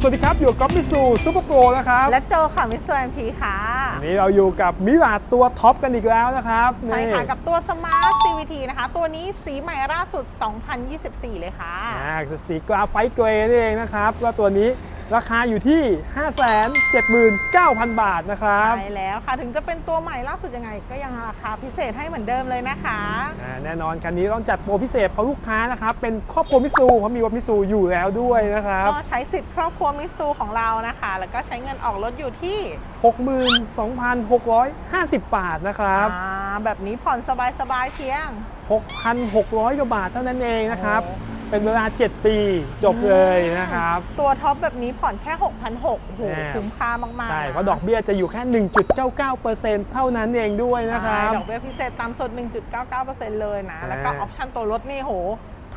สวัสดีครับ อยู่กับมิสูซูเปอร์โปรนะครับ และโจค่ะมิสเตอร์แอมพีค่ะวันนี้เราอยู่กับมิลาดตัวท็อปกันอีกแล้วนะครับใช่ค่ะนี่กับตัว Smart CVT นะคะ ตัวนี้สีใหม่ล่าสุด 2024 เลยค่ะอ่าสีกราไฟต์เกรย์นี่เองนะครับก็ตัวนี้ ราคาอยู่ที่ 579,000 บาทนะครับใช่แล้วค่ะ ถึงจะเป็นตัวใหม่ล่าสุดยังไง ก็ยังราคาพิเศษให้เหมือนเดิมเลยนะคะอ่าแน่นอนคันนี้ต้องจัดโปรพิเศษเพราะลูกค้านะครับเป็นครอบครัวมิสูเพราะมีรถมิสูอยู่แล้วด้วยนะครับก็ใช้สิทธิ์ครอบครัวมิสซูของเรานะคะ แล้วก็ใช้เงินออกรถอยู่ที่ 62,650 บาทนะครับอ่าแบบนี้ผ่อนสบายๆเพียง 6,600กว่าบาทเท่านั้นเองนะครับโอ้ เป็นเวลา 7 ปีจบเลยนะครับ ตัวท็อปแบบนี้ผ่อนแค่ 6,600โอ้โหแน่ คุ้มค่ามากๆใช่นเพราะดอกเบี้ยจะอยู่แค่ 1.99%เท่านั้นเองด้วยนะครับ ใช่ดอกเบี้ยพิเศษตามสด 1.99%เลยนะ แล้วก็อ่าออปชั่นตัวรถนี่โหค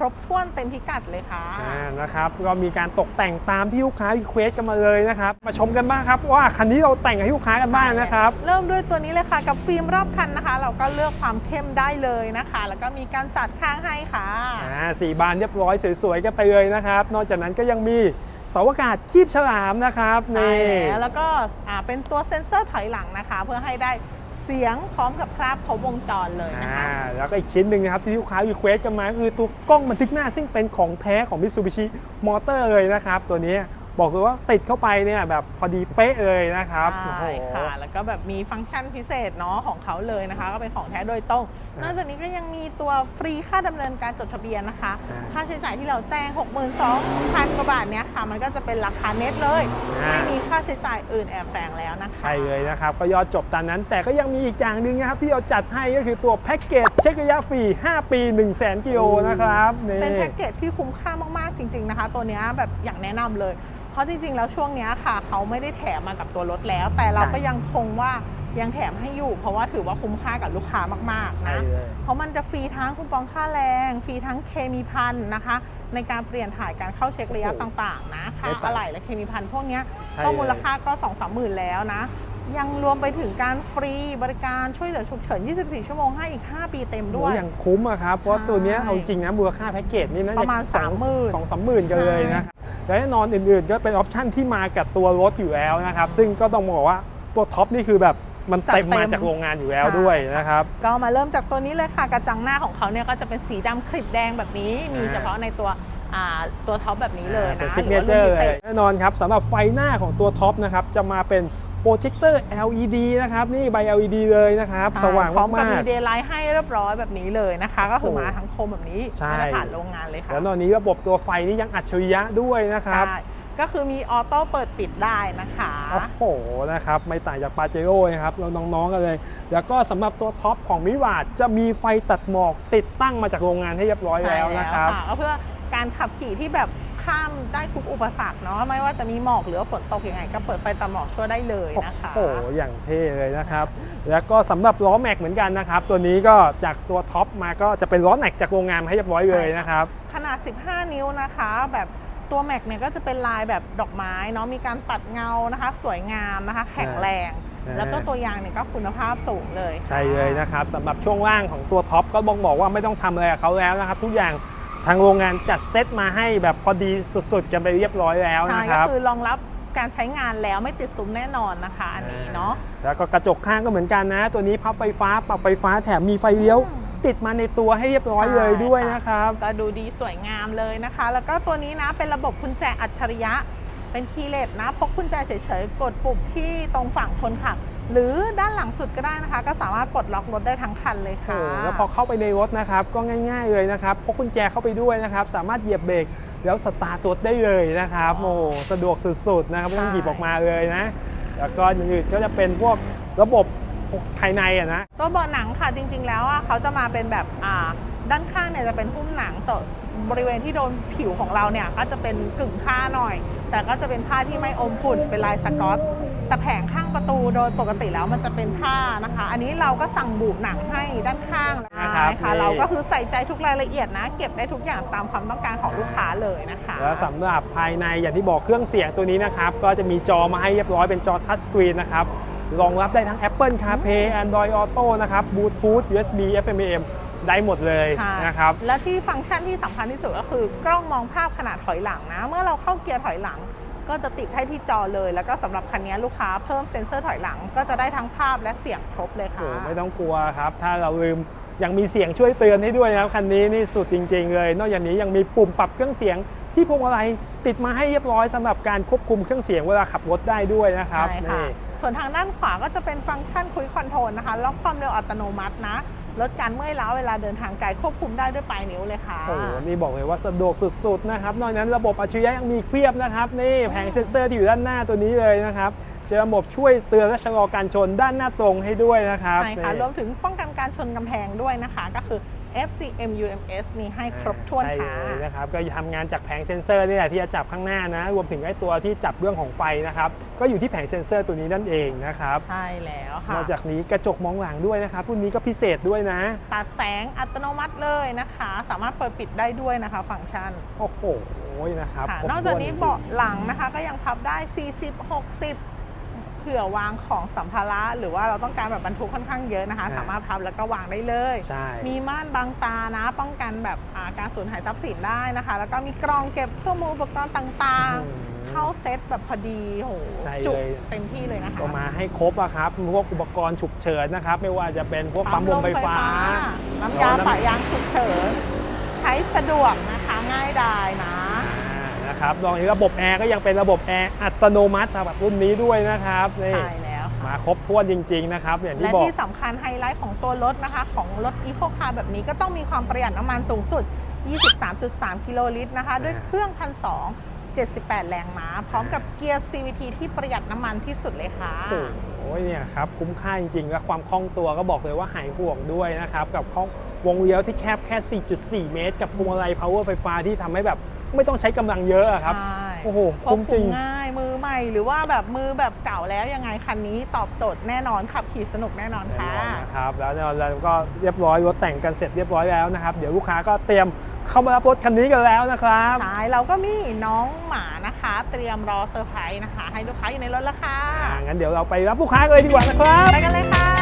รบถ้วนเต็มพิกัดเลยค่ะอ่านะครับก็มีการตกแต่งตามที่ลูกค้ารีเควสกันมาเลยนะครับมาชมกันบ้างครับว่าคันนี้เราแต่งให้ลูกค้ากันบ้างนะครับ เริ่มด้วยตัวนี้เลยค่ะกับฟิล์มรอบคันนะคะ เราก็เลือกความเข้มได้เลยนะคะ แล้วก็มีการสัดข้างให้ค่ะอ่าสีบานเรียบร้อยสวยๆกันไปเลยนะครับ นอกจากนั้นก็ยังมีเสาอากาศคีบฉลามนะครับใช่นี่แล้วแล้วก็อ่าเป็นตัวเซ็นเซอร์ถอยหลังนะคะ เพื่อให้ได้ เสียงพร้อมกับคราบเขาวงจรเลยนะอ่าคะแล้วก็อีกชิ้นหนึ่งนะครับที่ลูกค้ารีเควสกันมาก็คือตัวกล้องบันทึกหน้าซึ่งเป็นของแท้ของ Mitsubishi Motor เลยนะครับ ตัวนี้ บอกเลยว่าติดเข้าไปเนี่ยแบบพอดีเป๊ะเลยนะครับใช่โอ้โหค่ะ แล้วก็แบบมีฟังก์ชันพิเศษเนาะของเขาเลยนะคะ ก็เป็นของแท้โดยตรงอ่านอกจากนี้ก็ยังมีตัวฟรีค่าดำเนินการจดทะเบียนนะคะอ่าค่าใช้จ่ายที่เราแจ้ง 62,000กว่าบาทเนี้ยค่ะ มันก็จะเป็นราคาเน็ตเลยอ่าไม่มีค่าใช้จ่ายอื่นแอบแฝงแล้วนะคะ ใช่เลยนะครับ ก็ยอดจบตามนั้น แต่ก็ยังมีอีกอย่างหนึ่งนะครับที่เราจัดให้ก็คือตัวแพ็กเกจเช็คระยะฟรี 5 ปี 1 0 0 0 0แสนกิโลนะครับนี่เป็นแพ็กเกจที่คุ้มค่ามากๆ จริง ๆนะคะ ตัวเนี้ยแบบอยากแนะนำเลย เพราะจริง ๆ แล้วช่วงเนี้ยค่ะ เขาไม่ได้แถมมากับตัวรถแล้ว แต่เราก็ยังคงว่ายังแถมให้อยู่ เพราะว่าถือว่าคุ้มค่ากับลูกค้ามากๆใช่นะ เลย เพราะมันจะฟรีทั้งคูปองค่าแรง ฟรีทั้งเคมีพันนะคะ ในการเปลี่ยนถ่ายการเข้าเช็คระยะโอ้โหต่างๆ นะค่าไม่ต่างอะไหล่และเคมีพันพวกเนี้ยใช่ก็เลยมูลค่าก็2 3 0 0 0 0แล้วนะ ยังรวมไปถึงการฟรีบริการช่วยเหลือฉุกเฉิน 24 ชั่วโมงให้อีก 5 ปีเต็มด้วยโอ้อย่างคุ้มอะครับ เพราะตัวเนี้ยใช่เอาจริงนะมูลค่าแพ็กเกจนี่น่าปจะระมาณสอง30,000 สองสามหมื่นกันเลยนะครับและแน่นอนอื่นๆก็เป็นออปชั่นที่มากับตัวรถอยู่แล้วนะครับ ซึ่งก็ต้องบอกว่าตัวท็อปนี่คือแบบมันเต็มจัดเต็มมาจากโรงงานอยู่แล้วด้วยนะครับ ก็มาเริ่มจากตัวนี้เลยค่ะ กระจังหน้าของเขาเนี่ยก็จะเป็นสีดำคลิปแดงแบบนี้ มีอ่า เฉพาะในตัวอ่าตัวท็อปแบบนี้เลยนะเป็นหซิกรืเนว่าเจอร์รุ่นเลพิยศษ แน่นอนครับสำหรับไฟหน้าของตัวท็อปนะครับจะมาเป็น โปรเจคเตอร์ LED นะครับ นี่ใบ LED เลยนะครับใช่สว่างพร้อมกับมากมีเดย์ไลท์ให้เรียบร้อยแบบนี้เลยนะคะ ก็คือมาทั้งโคมแบบนี้ใช่ไม่ได้ผ่านโรงงานเลยๆค่ะ แล้วตอนนี้ระบบตัวไฟนี่ยังอัจฉริยะด้วยนะครับใช่ก็คือมีออโต้เปิดปิดได้นะคะ โอ้โห นะครับ ไม่ต่างจากปาเจโร่นะครับ เราน้องๆกันเลย แล้วก็สำหรับตัวท็อปของมิวาดจะมีไฟตัดหมอกติดตั้งมาจากโรงงานให้เรียบร้อยแล้วนะครับใช่แล้วก็เพื่อการขับขี่ที่แบบ ข้ามได้ทุกอุปสรรคเนาะไม่ว่าจะมีหมอกหรือว่าฝนตกยังไง ก็เปิดไฟตัดหมอกช่วยได้เลยโอ้นะคะโหอย่างเท่เลยนะครับ แล้วก็สำหรับล้อแม็กเหมือนกันนะครับ ตัวนี้ก็จากตัวท็อปมาก็จะเป็นล้อแม็กจากโรงงานมาให้เรียบร้อยเลยนะครับ ขนาด 15 นิ้วนะคะ แบบตัวแม็กเนี่ยก็จะเป็นลายแบบดอกไม้เนาะมีการปัดเงานะคะ สวยงามนะคะ แข็งแรงอ่าแล้วก็ตัวยางเนี่ยก็คุณภาพสูงเลย ใช่เลยนะครับสำหรับช่วงล่างของตัวท็อปก็บอกบอกว่าไม่ต้องทำอะไรกับเขาแล้วนะครับ ทุกอย่าง ทางโรงงานจัดเซตมาให้แบบพอดีสุดๆกันไปเรียบร้อยแล้วใช่นะคก็รับคือรองรับการใช้งานแล้วไม่ติดซุ้มแน่นอนนะคะ อันนี้เนาะ แล้วก็กระจกข้างก็เหมือนกันนะ ตัวนี้พับไฟฟ้าปรับไฟฟ้าแถมมีไฟเลี้ยวอืมติดมาในตัวให้เรียบร้อยเลยด้วยใช่ค่ะนะครับ ก็ดูดีสวยงามเลยนะคะ แล้วก็ตัวนี้นะเป็นระบบกุญแจอัจฉริยะ เป็นคีย์เลสนะ พกกุญแจเฉยๆ กดปุ่มที่ตรงฝั่งคนขับ หรือด้านหลังสุดก็ได้นะคะ ก็สามารถปลดล็อกรถได้ทั้งคันเลยโอ้ค่ะโหแล้วพอเข้าไปในรถนะครับก็ง่าย ๆเลยนะครับพกกุญแจเข้าไปด้วยนะครับ สามารถเหยียบเบรกแล้วสตาร์ทรถได้เลยนะครับโอ้โหสะดวกสุดๆนะครับไม่ต้องหยิบออกมาเลยนะ แล้วก็อื่นๆก็จะเป็นพวกระบบภายในอะนะตัวเบาะหนังค่ะจริง ๆ แล้วอะเขาจะมาเป็นแบบอ่าด้านข้างเนี่ยจะเป็นหุ้มหนังแต่บริเวณที่โดนผิวของเราเนี่ยก็จะเป็นกึ่งผ้าหน่อย แต่ก็จะเป็นผ้าที่ไม่อมฝุ่นเป็นลายสกอต แต่แผงข้างประตูโดยปกติแล้วมันจะเป็นผ้านะคะ อันนี้เราก็สั่งบุหนังให้ด้านข้างนะครับใช่ค่ะนี่ เราก็คือใส่ใจทุกรายละเอียดนะ เก็บได้ทุกอย่างตามความต้องการของลูกค้าเลยนะคะ แล้วสำหรับภายในอย่างที่บอกเครื่องเสียงตัวนี้นะครับก็จะมีจอมาให้เรียบร้อยเป็นจอทัชสกรีนนะครับรองรับได้ทั้ง Apple CarPlay Android Auto นะครับ Bluetooth USB FM AM ได้หมดเลยใช่นะครับ และที่ฟังก์ชันที่สำคัญที่สุดก็คือกล้องมองภาพขนาดถอยหลังนะ เมื่อเราเข้าเกียร์ถอยหลัง ก็จะติดให้ที่จอเลย แล้วก็สำหรับคันนี้ลูกค้าเพิ่มเซ็นเซอร์ถอยหลัง ก็จะได้ทั้งภาพและเสียงครบเลยโอ้ค่ะไม่ต้องกลัวครับ ถ้าเราลืมยังมีเสียงช่วยเตือนให้ด้วยนะครับคันนี้นี่สุดจริง ๆ เลย นอกจากนี้ยังมีปุ่มปรับเครื่องเสียงที่พวงมาลัยติดมาให้เรียบร้อยสำหรับการควบคุมเครื่องเสียงเวลาขับรถได้ด้วยนะครับใช่ค่ะนี่ส่วนทางด้านขวาก็จะเป็นฟังก์ชันคุยคอนโทรลนะคะล็อกความเร็วอัตโนมัตินะ ลดการเมื่อยล้าเวลาเดินทางไกลควบคุมได้ด้วยปลายนิ้วเลยค่ะ โอ้โหนี่บอกเลยว่าสะดวกสุดๆนะครับ นอกจากนั้นระบบอัจฉริยะยังมีเพียบนะครับ นี่แผงเซ็นเซอร์ที่อยู่ด้านหน้าตัวนี้เลยนะครับเจะระบบช่วยเตือนและชะลอการชนด้านหน้าตรงให้ด้วยนะครับใช่ค่ะนี่รวมถึงป้องกันการชนกำแพงด้วยนะคะ ก็คือ FCM UMS มีให้ครบถ้วนใช่ค่ะเลยนะครับ ก็ทำงานจากแผงเซ็นเซอร์นี่แหละที่จะจับข้างหน้านะ รวมถึงไอ้ตัวที่จับเรื่องของไฟนะครับ ก็อยู่ที่แผงเซ็นเซอร์ตัวนี้นั่นเองนะครับ ใช่แล้วนค่ะอกจากนี้กระจกมองหลังด้วยนะครับรุ่นนี้ก็พิเศษด้วยนะ ตัดแสงอัตโนมัติเลยนะคะ สามารถเปิดปิดได้ด้วยนะคะ ฟังก์ชัน โอ้โหนะครับค่ะครบนอกจากนี้ถ้วจริงๆ เบาะหลังนะคะก็ยังพับได้ 40 60 เผื่อวางของสัมภาระ หรือว่าเราต้องการแบบบรรทุกค่อนข้างเยอะนะคะอ่าสามารถพับแล้วก็วางได้เลย ใช่ มีม่านบังตานะป้องกันแบบอ่าการสูญหายทรัพย์สินได้นะคะ แล้วก็มีกรองเก็บเครื่องมืออุปกรณ์ต่างอืม ๆ เข้าเซ็ตแบบพอดีโหใช่จุกเลย เต็มที่เลยนะคะ ก็มาให้ครบอะครับพวกอุปกรณ์ฉุกเฉินนะครับ ไม่ว่าจะเป็นพวกปั๊มลมไฟฟ้าน้ำยาปะยางฉุกเฉิน ใช้สะดวกนะคะง่ายดายนะอ่า นะครับลองนี้ระบบแอร์ก็ยังเป็นระบบแอร์อัตโนมัติสำหรับรุ่นนี้ด้วยนะครับนี่ใช่แล้วค่ะมาครบถ้วนจริง ๆ นะครับ อย่างที่และบอก ที่สำคัญไฮไลท์ของตัวรถนะคะ ของรถ e c o Car แบบนี้ก็ต้องมีความประหยัดน้ำมันสูงสุด 23.3 กิโลลิตรนะคะ ด้วยเครื่องพันสอง78 แรงม้า พร้อมกับเกียร์ CVT ที่ประหยัดน้ำมันที่สุดเลยค่ะ โอ้โหเนี่ยครับคุ้มค่าจริงๆ และความคล่องตัวก็บอกเลยว่าหายห่วงด้วยนะครับ กับข้องวงเลี้ยวที่แคบแค่ 4.4 เมตร กับพวงมาลัย power ไฟฟ้าที่ทำให้แบบ ไม่ต้องใช้กำลังเยอะอะครับ ใช่โอ้โหควคุ้บมจคุริมงง่ายมือใหม่หรือว่าแบบมือแบบเก่าแล้วยังไงคันนี้ตอบโจทย์แน่นอนขับขี่สนุกแน่นอนแน่ค่ะ นอนนะครับแล้วเนี่ยเราก็เรียบร้อยรถแต่งกันเสร็จเรียบร้อยแล้วนะครับ เดี๋ยวลูกค้าก็เตรียมเข้ามารับรถคันนี้กันแล้วนะครับใช่เราก็มีน้องหมานะคะ เตรียมรอเซอร์ไพรส์นะคะ ให้ลูกค้าอยู่ในรถแล้วค่ะ อ่างั้นเดี๋ยวเราไปรับลูกค้ากันเลยดีกว่านะครับ ไปกันเลยค่ะ